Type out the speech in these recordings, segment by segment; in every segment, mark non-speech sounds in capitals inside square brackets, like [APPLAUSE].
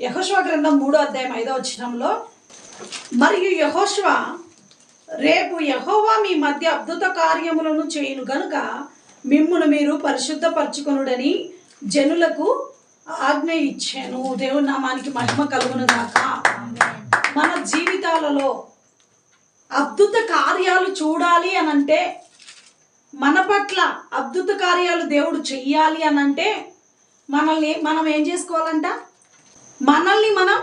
యహోష్వ గ్రంథం మూడో అధ్యాయం ఐదో వచ్చినంలో మరియు యహోష్వ రేపు యహోవా మీ మధ్య అద్భుత కార్యములను చేయును గనుక మిమ్మును మీరు పరిశుద్ధపరచుకొనుడని జనులకు ఆజ్ఞ ఇచ్చాను. దేవుని నామానికి మహిమ కలుగును గాక. మన జీవితాలలో అద్భుత కార్యాలు చూడాలి అని అంటే మన పట్ల అద్భుత కార్యాలు దేవుడు చెయ్యాలి అని అంటే మనల్ని మనం ఏం చేసుకోవాలంట? మనల్ని మనం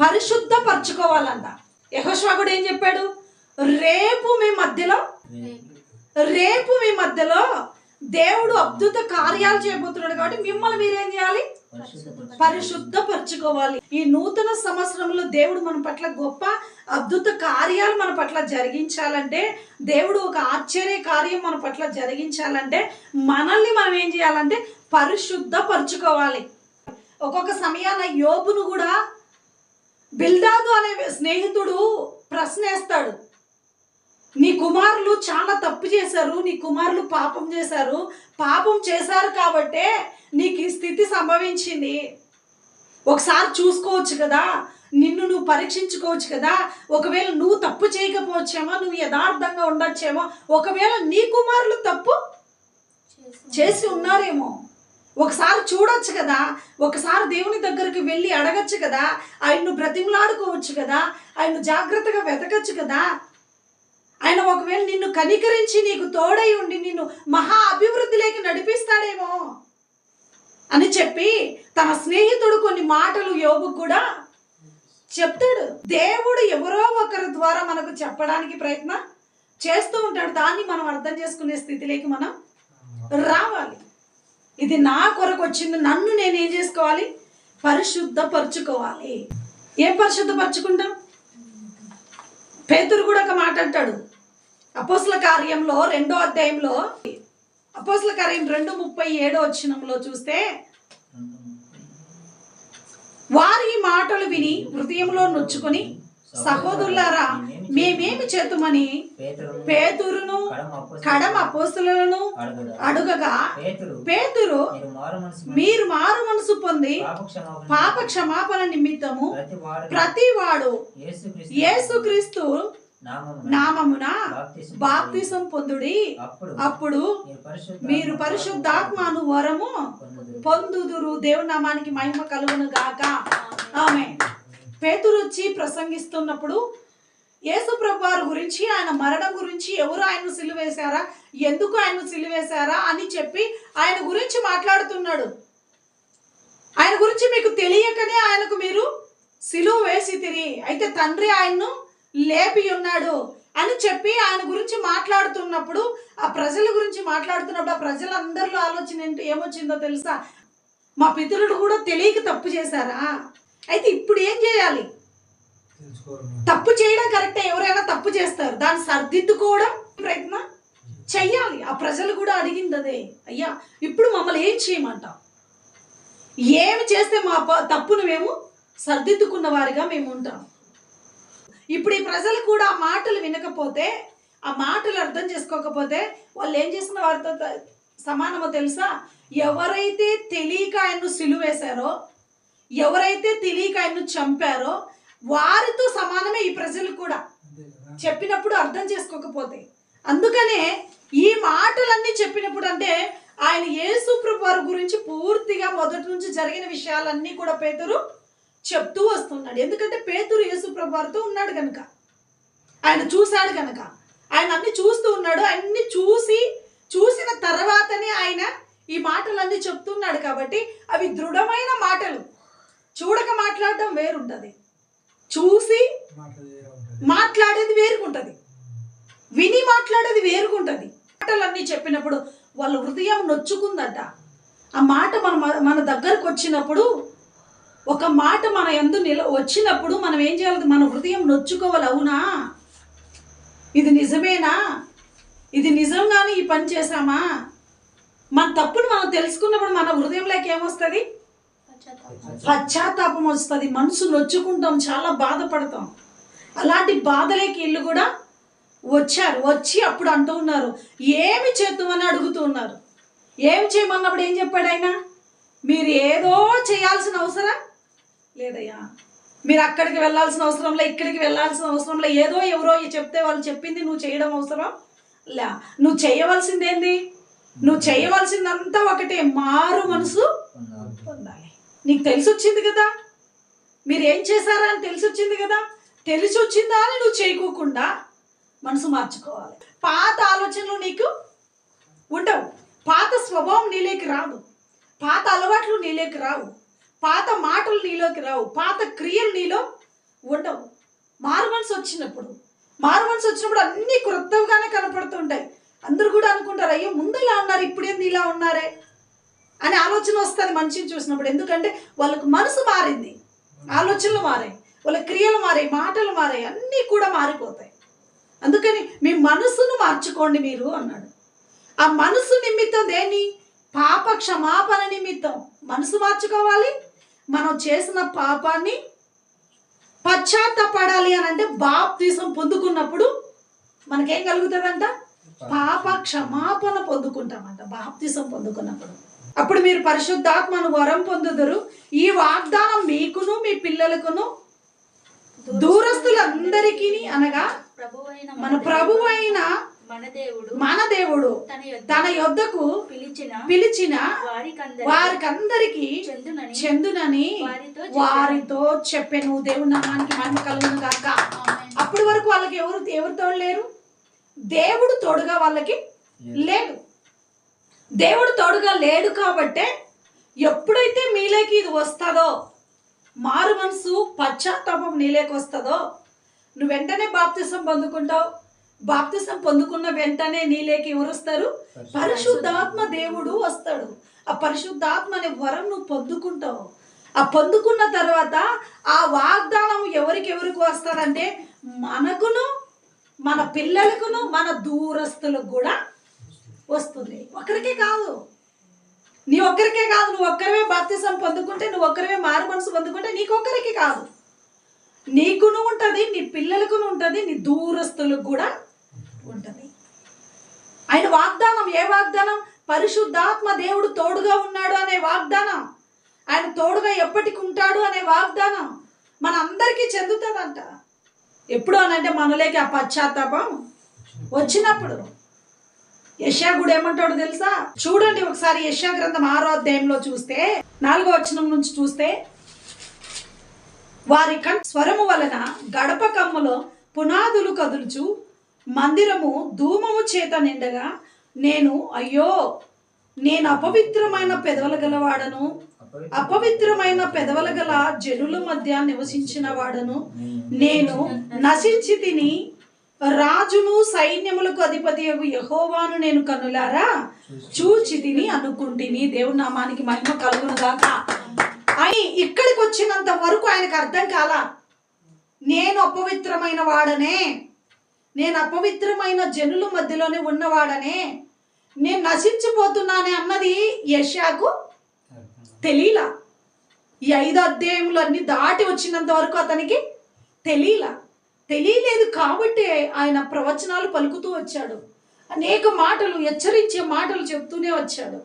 పరిశుద్ధపరచుకోవాలంట. యహోశ్వా ఏం చెప్పాడు? రేపు మీ మధ్యలో రేపు మీ మధ్యలో దేవుడు అద్భుత కార్యాలు చేయబోతున్నాడు కాబట్టి మిమ్మల్ని మీరేం చేయాలి? పరిశుద్ధపరచుకోవాలి. ఈ నూతన సంవత్సరంలో దేవుడు మన పట్ల గొప్ప అద్భుత కార్యాలు మన పట్ల జరిగించాలంటే దేవుడు ఒక ఆశ్చర్య కార్యం మన పట్ల జరిగించాలంటే మనల్ని మనం ఏం చేయాలంటే పరిశుద్ధపరచుకోవాలి. ఒక్కొక్క సమయాన యోబును కూడా బిల్దాదు అనే స్నేహితుడు ప్రశ్నేస్తాడు. నీ కుమారులు చాలా తప్పు చేశారు నీ కుమారులు పాపం చేశారు పాపం చేశారు కాబట్టే నీకు ఈ స్థితి సంభవించింది. ఒకసారి చూసుకోవచ్చు కదా నిన్ను నువ్వు పరీక్షించుకోవచ్చు కదా ఒకవేళ నువ్వు తప్పు చేయకపోవచ్చేమో నువ్వు యథార్థంగా ఉండొచ్చేమో ఒకవేళ నీ కుమారులు తప్పు చేసి ఉన్నారేమో. ఒకసారి చూడొచ్చు కదా ఒకసారి దేవుని దగ్గరికి వెళ్ళి అడగచ్చు కదా ఆయన్ను బ్రతిమలాడుకోవచ్చు కదా ఆయన్ను జాగ్రత్తగా వెతకచ్చు కదా. ఆయన ఒకవేళ నిన్ను కనికరించి నీకు తోడై ఉండి నిన్ను మహా అభివృద్ధిలోకి నడిపిస్తాడేమో అని చెప్పి తన స్నేహితుడు కొన్ని మాటలు యోగు కూడా చెప్తాడు. దేవుడు ఎవరో ఒకరి ద్వారా మనకు చెప్పడానికి ప్రయత్నం చేస్తూ ఉంటాడు. దాన్ని మనం అర్థం చేసుకునే స్థితిలోకి మనం రావాలి. ఇది నా కొరకు వచ్చింది. నన్ను నేను ఏం చేసుకోవాలి? పరిశుద్ధపరచుకోవాలి. ఏం పరిశుద్ధపరచుకుంటాం? పేతురు కూడా ఒక మాట అంటాడు. అపోస్ల కార్యంలో రెండో అధ్యాయంలో అపోస్ల కార్యం రెండు ముప్పై ఏడో వచ్చినంలో చూస్తే వారి మాటలు విని హృదయంలో నొచ్చుకొని సహోదరులారా మేమేమి చేతుమని పేతురును కడమ అపోస్తులను అడుగగా. పేతురు మీరు మారు మనసు పొంది. పాప క్షమాపణ నిమిత్తము ప్రతి వాడు యేసుక్రీస్తు నామమున బాప్తిసం పొందుడి. అప్పుడు మీరు పరిశుద్ధాత్మను వరము పొందుదురు. దేవుని నామానికి మహిమ కలుగును గాక. ఆమె పేతురు వచ్చి ప్రసంగిస్తున్నప్పుడు యేసుప్రభు వారి గురించి ఆయన మరణం గురించి ఎవరు ఆయన్ను సిలువేశారా? ఎందుకు ఆయన్ను సిలువేశారా? అని చెప్పి ఆయన గురించి మాట్లాడుతున్నాడు. ఆయన గురించి మీకు తెలియకనే ఆయనకు మీరు సిలువ వేసి తిరిగి అయితే తండ్రి ఆయన్ను లేపి ఉన్నాడు అని చెప్పి ఆయన గురించి మాట్లాడుతున్నప్పుడు ఆ ప్రజల గురించి మాట్లాడుతున్నప్పుడు ఆ ప్రజలందరిలో ఆలోచన ఏంటి ఏమొచ్చిందో తెలుసా? మా పితరుడు కూడా తెలియక తప్పు చేశారా? అయితే ఇప్పుడు ఏం చేయాలి? తప్పు చేయడం కరెక్టే. ఎవరైనా తప్పు చేస్తారు. దాన్ని సర్దిద్దుకోవడం ప్రయత్నం చెయ్యాలి. ఆ ప్రజలు కూడా అడిగింది అదే. అయ్యా ఇప్పుడు మమ్మల్ని ఏం చేయమంటాం ఏమి చేస్తే మా తప్పును మేము సర్దిద్దుకున్న వారిగా మేము ఉంటాం. ఇప్పుడు ఈ ప్రజలు కూడా ఆ మాటలు వినకపోతే ఆ మాటలు అర్థం చేసుకోకపోతే వాళ్ళు ఏం చేసిన వారితో సమానమో తెలుసా? ఎవరైతే తెలియక ఆయన్ను సిలువేశారో ఎవరైతే తెలియక ఆయన్ను చంపారో వారితో సమానమే ఈ ప్రజలు కూడా. చెప్పినప్పుడు అర్థం చేసుకోకపోతే. అందుకనే ఈ మాటలన్నీ చెప్పినప్పుడు అంటే ఆయన యేసు ప్రభు వారి గురించి పూర్తిగా మొదటి నుంచి జరిగిన విషయాలన్నీ కూడా పేతురు చెప్తూ వస్తున్నాడు. ఎందుకంటే పేతురు యేసు ప్రభు వారితో ఉన్నాడు కనుక ఆయన చూశాడు కనుక ఆయన అన్ని చూస్తూ ఉన్నాడు. అన్ని చూసి చూసిన తర్వాతనే ఆయన ఈ మాటలన్నీ చెప్తున్నాడు కాబట్టి అవి దృఢమైన మాటలు. చూడక మాట్లాడడం వేరుంటది. చూసి మాట్లాడేది వేరుకుంటది విని మాట్లాడేది వేరుకుంటది మాటలన్నీ చెప్పినప్పుడు వాళ్ళ హృదయం నొచ్చుకుందట. ఆ మాట మన మన దగ్గరకు వచ్చినప్పుడు ఒక మాట మన ఎందు నిల వచ్చినప్పుడు మనం ఏం చేయాలి? మన హృదయం నొచ్చుకోవాలి అవునా? ఇది నిజమేనా? ఇది నిజంగానే ఈ పని చేశామా? మన తప్పును మనం తెలుసుకున్నప్పుడు మన హృదయంలోకి ఏమొస్తుంది? పశ్చాత్తాపం. వస్తుంది మనసు నొచ్చుకుంటాం చాలా బాధపడతాం. అలాంటి బాధలేకి ఇల్లు కూడా వచ్చారు. వచ్చి అప్పుడు అంటూ ఉన్నారు. ఏమి చేద్దామని అడుగుతూ ఉన్నారు. ఏం చేయమన్నప్పుడు ఏం చెప్పాడు ఆయన? మీరు ఏదో చేయాల్సిన అవసరం లేదయ్యా. మీరు అక్కడికి వెళ్ళాల్సిన అవసరంలో ఇక్కడికి వెళ్ళాల్సిన అవసరంలో ఏదో ఎవరో చెప్తే వాళ్ళు చెప్పింది నువ్వు చేయడం అవసరం లే. నువ్వు చేయవలసిందేంది? నువ్వు చేయవలసిందంతా ఒకటే. మారు మనసు పొందాలి. నీకు తెలిసి వచ్చింది కదా? మీరు ఏం చేశారా అని తెలిసి వచ్చింది కదా? తెలిసి వచ్చిందా అని నువ్వు చేయకోకుండా మనసు మార్చుకోవాలి. పాత ఆలోచనలు నీకు ఉండవు. పాత స్వభావం నీలోకి రాదు. పాత అలవాట్లు నీలోకి రావు. పాత మాటలు నీలోకి రావు. పాత క్రియలు నీలో ఉండవు. మారుమనసు వచ్చినప్పుడు మారుమనసు వచ్చినప్పుడు అన్నీ క్రొత్తగానే కనపడుతుంటాయి. అందరూ కూడా అనుకుంటారు అయ్యో ముందు ఇలా ఉన్నారు ఇప్పుడేంది ఇలా ఉన్నారే? అని ఆలోచన వస్తుంది మనిషిని చూసినప్పుడు. ఎందుకంటే వాళ్ళకు మనసు మారింది. ఆలోచనలు మారాయి. వాళ్ళ క్రియలు మారాయి మాటలు మారాయి అన్నీ కూడా మారిపోతాయి. అందుకని మీ మనసును మార్చుకోండి మీరు అన్నాడు. ఆ మనసు నిమిత్తం దేని? పాప క్షమాపణ నిమిత్తం. మనసు మార్చుకోవాలి. మనం చేసిన పాపాన్ని పశ్చాత్తపడాలి అని అంటే బాప్తీసం పొందుకున్నప్పుడు మనకేం కలుగుతుందంట? పాప క్షమాపణ పొందుకుంటామంట. బాప్తీసం పొందుకున్నప్పుడు. అప్పుడు మీరు పరిశుద్ధాత్మను వరం పొందుదురు. ఈ వాగ్దానం మీకును మీ పిల్లలకును దూరస్తులందరికీ అనగా ప్రభువైన మన ప్రభువైన మన దేవుడు మన దేవుడు తన యొద్ద తన యొద్దకు పిలిచిన పిలిచిన వారికందరి వారికందరికి చెందునని చెందునని వారితో చెప్పాను. దేవుడి నామానికి మహిమ కలుగును గాక. అప్పటి వరకు వాళ్ళకి ఎవరు ఎవరు తోడు లేరు? దేవుడు తోడుగా వాళ్ళకి లేడు. దేవుడు తోడుగా లేడు కాబట్టే ఎప్పుడైతే మీలోకి ఇది వస్తుందో మారు మనసు పశ్చాత్తాపం నీలోకి వస్తుందో నువ్వు వెంటనే బాప్తిసం పొందుకుంటావు. బాప్తిసం పొందుకున్న వెంటనే నీలోకి ఎవరు వస్తారు? పరిశుద్ధాత్మ దేవుడు వస్తాడు. ఆ పరిశుద్ధాత్మ అనే వరం నువ్వు పొందుకుంటావు. ఆ పొందుకున్న తర్వాత ఆ వాగ్దానం ఎవరికి ఎవరికి వస్తుందంటే మనకును మన పిల్లలకును మన దూరస్తులకు కూడా వస్తుంది. ఒకరికే కాదు. నీ ఒక్కరికే కాదు. నువ్వు ఒక్కరివే బాప్తిసం పొందుకుంటే నువ్వు ఒక్కరివే మారు మనసు పొందుకుంటే నీకొక్కరికి కాదు. నీకును ఉంటుంది నీ పిల్లలకును ఉంటుంది నీ దూరస్తులకు కూడా ఉంటుంది. ఆయన వాగ్దానం ఏ వాగ్దానం? పరిశుద్ధాత్మ దేవుడు తోడుగా ఉన్నాడు అనే వాగ్దానం. ఆయన తోడుగా ఎప్పటికి ఉంటాడు అనే వాగ్దానం మన అందరికీ చెందుతుందంట. ఎప్పుడు అనంటే మనలోకి ఆ పశ్చాత్తాపం వచ్చినప్పుడు. యశా కూడా ఏమంటాడు తెలుసా? చూడండి ఒకసారి యశా గ్రంథం ఆరో అధ్యాయంలో చూస్తే నాలుగో వచనం నుంచి చూస్తే వారి కం స్వరము వలన గడప కమ్ములో పునాదులు కదులుచు మందిరము ధూమము చేత నిండగా నేను అయ్యో నేను అపవిత్రమైన పెదవుల గలవాడను అపవిత్రమైన పెదవుల గల జనుల మధ్య నివసించిన వాడను నేను నశించి తిని రాజును సైన్యములకు అధిపతి యహోవాను నేను కనులారా? చూచి తిని అనుకుంటుని. దేవుని నామానికి మహిమ కలుగును గాక అని ఇక్కడికి వచ్చినంత వరకు ఆయనకు అర్థం కాల. నేను అపవిత్రమైన వాడనే. నేను అపవిత్రమైన జనుల మధ్యలోనే ఉన్నవాడనే. నేను నశించిపోతున్నానే అన్నది యశాకు తెలియలా. ఈ ఐదు అధ్యాయములు అన్ని దాటి వచ్చినంత వరకు అతనికి తెలియలా. తెలియలేదు కాబట్టి ఆయన ప్రవచనాలు పలుకుతూ వచ్చాడు. అనేక మాటలు హెచ్చరించే మాటలు చెప్తూనే వచ్చాడు.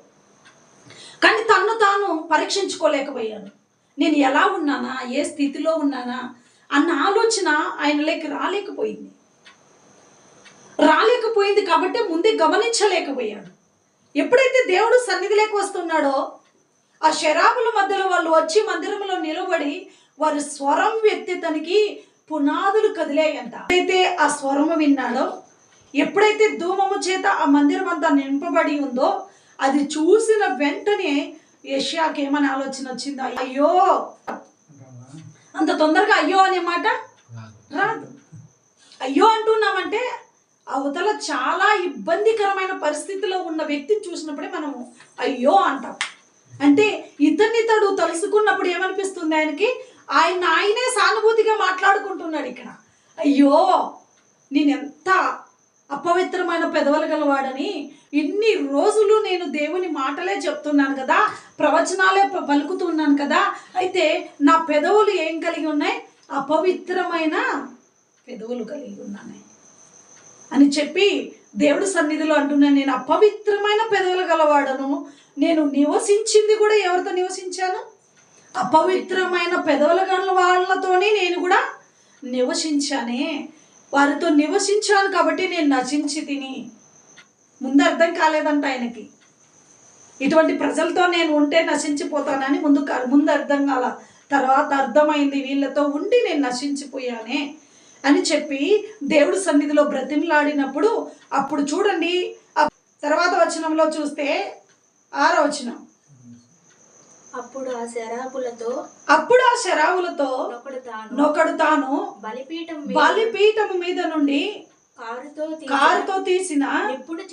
కానీ తను తాను పరీక్షించుకోలేకపోయాడు. నేను ఎలా ఉన్నానా? ఏ స్థితిలో ఉన్నానా? అన్న ఆలోచన ఆయనలోకి రాలేకపోయింది. రాలేకపోయింది కాబట్టి ముందే గమనించలేకపోయాడు. ఎప్పుడైతే దేవుడు సన్నిధిలోకి వస్తున్నాడో ఆ శరాబుల మధ్యలో వాళ్ళు వచ్చి మందిరంలో నిలబడి వారి స్వరం వ్యక్తి తనకి పునాదులు కదిలేయంట. ఎప్పుడైతే ఆ స్వరము విన్నాడో ఎప్పుడైతే ధూమము చేత ఆ మందిరం అంతా నింపబడి ఉందో అది చూసిన వెంటనే యష్యాకి ఏమని ఆలోచన వచ్చిందో అయ్యో! అంత తొందరగా అయ్యో అనే మాట రాదు. అయ్యో అంటున్నామంటే అవతల చాలా ఇబ్బందికరమైన పరిస్థితిలో ఉన్న వ్యక్తిని చూసినప్పుడే మనము అయ్యో అంటాం. అంటే ఇతన్నితడు తలుసుకున్నప్పుడు ఏమనిపిస్తుంది ఆయనకి? ఆయన ఆయనే సానుభూతిగా మాట్లాడుకుంటున్నాడు ఇక్కడ. అయ్యో నేనెంత అపవిత్రమైన పెదవులు గలవాడని ఇన్ని రోజులు నేను దేవుని మాటలే చెప్తున్నాను కదా ప్రవచనాలే పలుకుతున్నాను కదా అయితే నా పెదవులు ఏం కలిగి ఉన్నాయి? అపవిత్రమైన పెదవులు కలిగి ఉన్నాయి అని చెప్పి దేవుడు సన్నిధిలో అంటున్నాను నేను అపవిత్రమైన పెదవులు గలవాడను నేను నివసించింది కూడా ఎవరితో నివసించాను? అపవిత్రమైన పెదవుల గల వాళ్ళతోనే నేను కూడా నివసించానే. వారితో నివసించాను కాబట్టి నేను నశించి తిని. ముందు అర్థం కాలేదంట ఆయనకి. ఇటువంటి ప్రజలతో నేను ఉంటే నశించిపోతానని ముందు ముందు అర్థం కాల. తర్వాత అర్థమైంది వీళ్ళతో ఉండి నేను నశించిపోయానే అని చెప్పి దేవుడి సన్నిధిలో బ్రతిమలాడినప్పుడు అప్పుడు చూడండి. తర్వాత వచనంలో చూస్తే ఆరో వచనం. అప్పుడు ఆ శరాపులతో అప్పుడు ఆ తాను నొకడు తాను బలిపీఠం మీద బలిపీఠము మీద నుండి కారుతో కారుతో తీసిన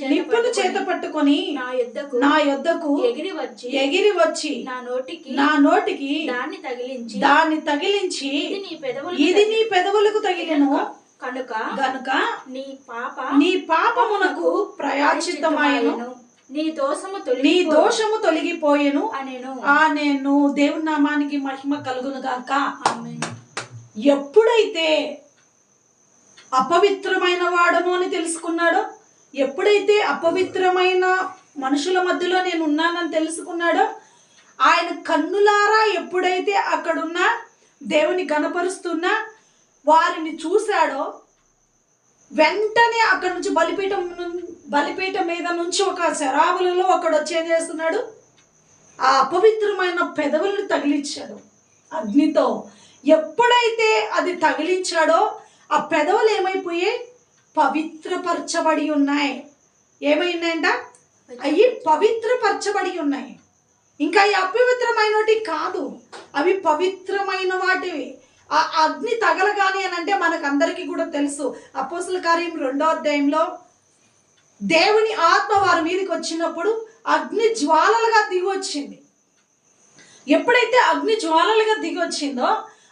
నిప్పును చేత పట్టుకొని నా యుద్ధకు నా యొద్దకు ఎగిరి వచ్చి ఎగిరి వచ్చి నా నోటికి నా నోటికి దాన్ని తగిలించి దాన్ని తగిలించి ఇది నీ పెదవులకు తగిలిను. కనుక గనుక నీ పాప నీ పాపమునకు ప్రాయాచిత్తమాయను నీ దోషము నీ దోషము తొలగిపోయెను. అనేను. ఆ నేను దేవుని నామానికి మహిమ కలుగును గాక. ఎప్పుడైతే అపవిత్రమైన వాడను అని తెలుసుకున్నాడో ఎప్పుడైతే అపవిత్రమైన మనుషుల మధ్యలో నేను ఉన్నానని తెలుసుకున్నాడో ఆయన కన్నులారా ఎప్పుడైతే అక్కడున్న దేవుని గనపరుస్తున్నా వారిని చూశాడో వెంటనే అక్కడ నుంచి బలిపీఠం బలిపీఠం మీద నుంచి ఒక శరాబులలో ఒకడు వచ్చేం చేస్తున్నాడు? ఆ అపవిత్రమైన పెదవులను తగిలించాడు. అగ్నితో. ఎప్పుడైతే అది తగిలించాడో ఆ పెదవులు ఏమైపోయాయి పవిత్రపరచబడి ఉన్నాయి. ఏమైందంట అవి పవిత్రపరచబడి ఉన్నాయి. ఇంకా ఈ అపవిత్రమైనటి కాదు. అవి పవిత్రమైన వాటివి. ఆ అగ్ని తగలగాని అని అంటే మనకందరికీ కూడా తెలుసు. అపోసల కార్యం రెండో అధ్యాయంలో దేవుని ఆత్మ వారి మీదకి వచ్చినప్పుడు అగ్ని జ్వాలలుగా దిగి వచ్చింది. ఎప్పుడైతే అగ్ని జ్వాలలుగా దిగి వచ్చిందో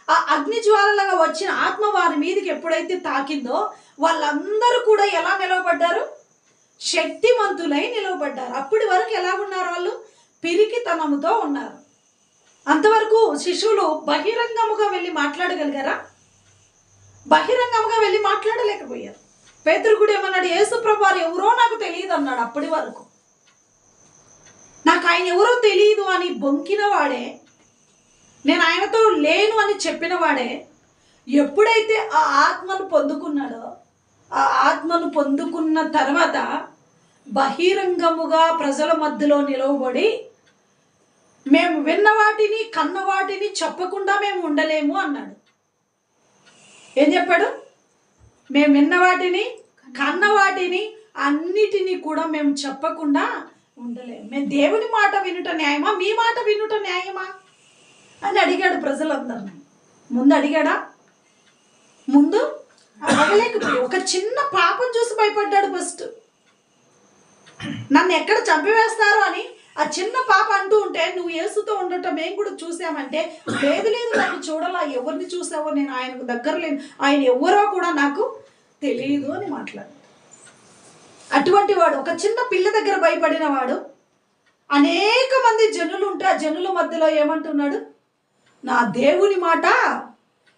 ఆ అగ్ని జ్వాలలుగా వచ్చిన ఆత్మ వారి మీదకి ఎప్పుడైతే తాకిందో వాళ్ళందరూ కూడా ఎలా నిలవబడ్డారు? శక్తిమంతులై నిలవబడ్డారు. అప్పటి వరకు ఎలా ఉన్నారు వాళ్ళు? పిరికితనముతో ఉన్నారు. అంతవరకు శిశువులు బహిరంగముగా వెళ్ళి మాట్లాడగలిగారా? బహిరంగముగా వెళ్ళి మాట్లాడలేకపోయారు. పేతురు కూడా ఏమన్నాడు యేసుప్రభారు ఎవరో నాకు తెలియదు అన్నాడు అప్పటి వరకు. నాకు ఆయన ఎవరో తెలియదు అని బొంకిన వాడే నేను ఆయనతో లేను అని చెప్పిన వాడే ఎప్పుడైతే ఆ ఆత్మను పొందుకున్నాడో ఆ ఆత్మను పొందుకున్న తర్వాత బహిరంగముగా ప్రజల మధ్యలో నిలవబడి మేము విన్న వాటిని కన్న వాటిని చెప్పకుండా మేము ఉండలేము అన్నాడు. ఏం చెప్పాడు? మేము విన్న వాటిని కన్న వాటిని అన్నిటినీ కూడా మేము చెప్పకుండా ఉండలేము. మేము దేవుని మాట వినుట న్యాయమా? మీ మాట వినుట న్యాయమా? అని అడిగాడు ప్రజలందరినీ ముందు అడిగాడా? ముందు అడగలేకపోయి ఒక చిన్న పాపం చూసి భయపడ్డాడు ఫస్ట్. నన్ను ఎక్కడ చంపివేస్తారు అని ఆ చిన్న పాప అంటూ ఉంటే నువ్వు ఏసుతో ఉండటం మేము కూడా చూసామంటే లేదు లేదు నన్ను చూడాలా ఎవరిని చూసావో నేను ఆయనకు దగ్గర లేను ఆయన ఎవరో కూడా నాకు తెలియదు అని మాట్లాడు అటువంటి వాడు ఒక చిన్న పిల్ల దగ్గర భయపడిన వాడు అనేక మంది జనులు ఉంటే ఆ జనుల మధ్యలో ఏమంటున్నాడు? నా దేవుని మాట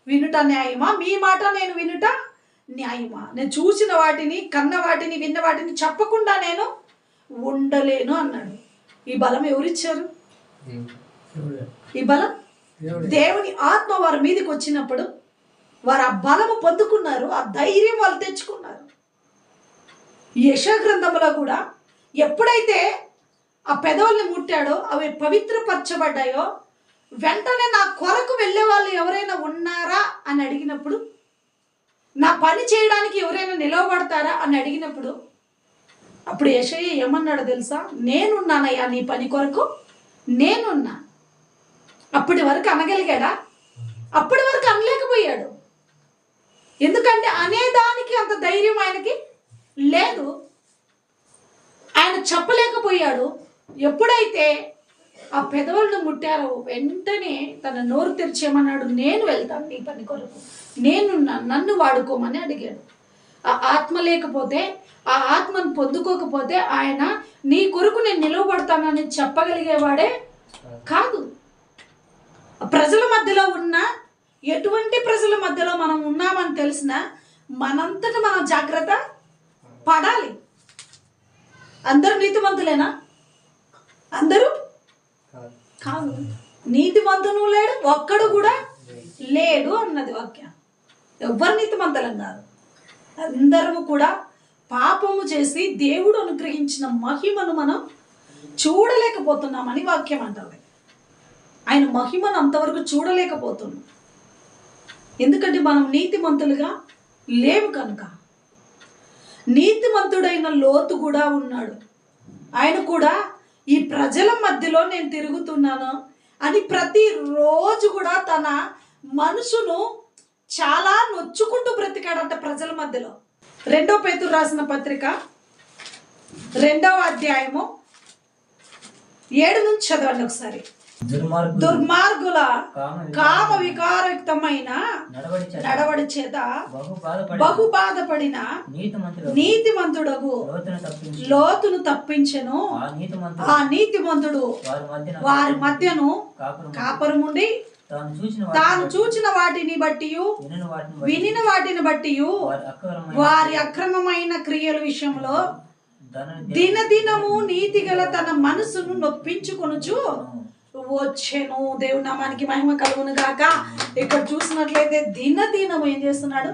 వినుట న్యాయమా? మీ మాట నేను వినుట న్యాయమా? నేను చూసిన వాటిని కన్న వాటిని విన్న వాటిని చెప్పకుండా నేను ఉండలేను అన్నాడు. ఈ బలం ఎవరిచ్చారు? ఈ బలం? దేవుని ఆత్మ వారి మీదకి వచ్చినప్పుడు వారు ఆ బలము పొందుకున్నారు ఆ ధైర్యం వాళ్ళు తెచ్చుకున్నారు. యశ గ్రంథంలో కూడా ఎప్పుడైతే ఆ పెదవుల్ని ముట్టాడో అవి పవిత్రపరచబడ్డాయో వెంటనే నా కొరకు వెళ్ళే వాళ్ళు ఎవరైనా ఉన్నారా అని అడిగినప్పుడు నా పని చేయడానికి ఎవరైనా నిలవబడతారా అని అడిగినప్పుడు అప్పుడు యశయ్య ఏమన్నాడు తెలుసా? నేనున్నానయ్యా నీ పని కొరకు నేనున్నా. అప్పటి వరకు అనగలిగాడా? అప్పటి వరకు అనలేకపోయాడు. ఎందుకంటే అనేదానికి అంత ధైర్యం ఆయనకి లేదు. ఆయన చెప్పలేకపోయాడు. ఎప్పుడైతే ఆ పెదవులను ముట్టారో వెంటనే తన నోరు తెరిచేమన్నాడు నేను వెళ్తాను నీ పని కొరకు. నేనున్నా నన్ను వాడుకోమని అడిగాడు. ఆ ఆత్మ లేకపోతే ఆ ఆత్మను పొందుకోకపోతే ఆయన నీ కొరకు నేను నిలవబడతానని చెప్పగలిగేవాడే కాదు. ప్రజల మధ్యలో ఉన్న ఎటువంటి ప్రజల మధ్యలో మనం ఉన్నామని తెలిసిన మనంతట మనం జాగ్రత్త పడాలి. అందరూ నీతిమంతులేనా? అందరూ? కాదు. నీతిమంతును లేడు ఒక్కడు కూడా లేడు అన్నది వాక్యం. ఎవ్వరు నీతిమంతులం కాదు. అందరము కూడా పాపము చేసి దేవుడు అనుగ్రహించిన మహిమను మనం చూడలేకపోతున్నామని వాక్యం అంటుంది. ఆయన మహిమను అంతవరకు చూడలేకపోతున్నాం. ఎందుకంటే మనం నీతిమంతులుగా లేవు కనుక. నీతిమంతుడైన లోతు కూడా ఉన్నాడు. ఆయన కూడా ఈ ప్రజల మధ్యలో నేను తిరుగుతున్నాను అని ప్రతిరోజు కూడా తన మనసును చాలా నొచ్చుకుంటూ బ్రతికాడంట ప్రజల మధ్యలో. రెండో పేతురు రాసిన పత్రిక రెండవ అధ్యాయము ఏడు నుంచి చదవండి ఒకసారి. దుర్మార్గులు కామ వికారయుక్తమైన నడవడి చేత బహు బాధపడి బహు బాధపడిన నీతిమంతుడు నీతిమంతుడగు లోతును తప్పించి లోతును తప్పించెను. ఆ నీతిమంతుడు ఆ నీతిమంతుడు వారి మధ్యన కాపరముండి తాను చూచిన వాటిని బట్టి వినని వాటిని బట్టి వారి అక్రమమైన క్రియల. విషయంలో దినదినము నీతిగల తన మనసును నొప్పించుకొనుచు వచ్చెను. దేవుని నామానికి మహిమ కలుగును గాక. ఇక్కడ చూసినట్లయితే దినదినము ఏం చేస్తున్నాడు?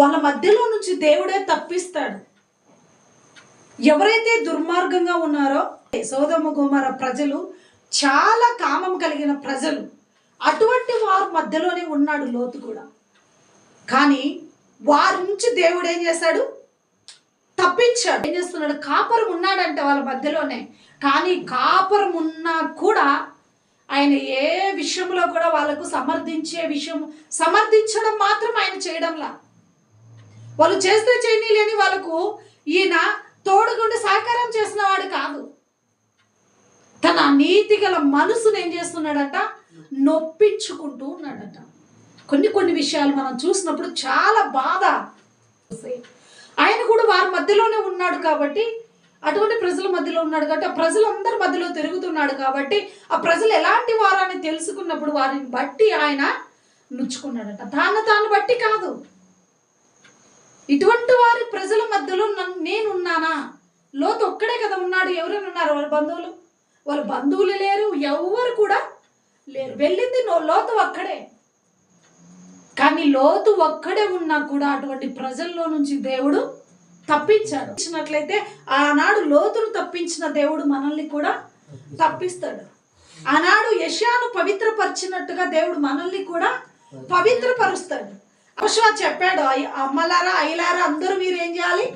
వాళ్ళ మధ్యలో నుంచి దేవుడే తప్పిస్తాడు. ఎవరైతే దుర్మార్గంగా ఉన్నారో సోదమ కుమార ప్రజలు చాలా కామం కలిగిన ప్రజలు. అటువంటి వారి మధ్యలోనే ఉన్నాడు లోతు కూడా. కానీ వారి నుంచి దేవుడు ఏం చేశాడు తప్పించాడు. ఏం చేస్తున్నాడు? కాపురం ఉన్నాడంట వాళ్ళ మధ్యలోనే. కానీ కాపురం ఉన్నా కూడా ఆయన ఏ విషయంలో కూడా వాళ్ళకు సమర్థించే విషయం సమర్థించడం మాత్రం ఆయన చేయడంలా. వాళ్ళు చేస్తే చేయనీలేని వాళ్ళకు ఈయన తోడుగుండి సహకారం చేసిన వాడు కాదు. తన నీతి గల మనసును ఏం చేస్తున్నాడట? నొప్పించుకుంటూ ఉన్నాడట. కొన్ని కొన్ని విషయాలు మనం చూసినప్పుడు చాలా బాధ. ఆయన కూడా వారి మధ్యలోనే ఉన్నాడు కాబట్టి అటువంటి ప్రజల మధ్యలో ఉన్నాడు కాబట్టి ఆ ప్రజలందరి మధ్యలో తిరుగుతున్నాడు కాబట్టి ఆ ప్రజలు ఎలాంటి వారని తెలుసుకున్నప్పుడు వారిని బట్టి ఆయన నుంచుకున్నాడట తాను తాను బట్టి కాదు. ఇటువంటి వారి ప్రజల మధ్యలో నన్ను నేనున్నానా? లోతు ఒక్కడే కదా ఉన్నాడు. ఎవరైనా ఉన్నారు? వాళ్ళ బంధువులు? వాళ్ళ బంధువులు లేరు. ఎవరు కూడా లేరు వెళ్ళింది లోతు ఒక్కడే. కానీ లోతు ఒక్కడే ఉన్నా కూడా అటువంటి ప్రజల్లో నుంచి దేవుడు తప్పించాడు. ఇచ్చినట్లయితే ఆనాడు లోతును తప్పించిన దేవుడు మనల్ని కూడా తప్పిస్తాడు. ఆనాడు యశాను పవిత్రపరిచినట్టుగా దేవుడు మనల్ని కూడా పవిత్రపరుస్తాడు. అవశ్వ చెప్పాడు అమ్మలారా అయ్యలారా అందరూ మీరు ఏం చేయాలి?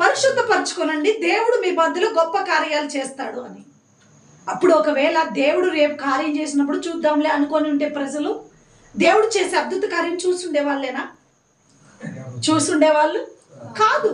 పరిశుద్ధపరచుకోనండి. దేవుడు మీ మధ్యలో గొప్ప కార్యాలు చేస్తాడు అని. అప్పుడు ఒకవేళ దేవుడు రేపు కార్యం చేసినప్పుడు చూద్దాంలే అనుకొని ఉంటే ప్రజలు దేవుడు చేసే అద్భుత కార్యం చూసుండే వాళ్ళేనా [LAUGHS] చూసుండే వాళ్ళు కాదు.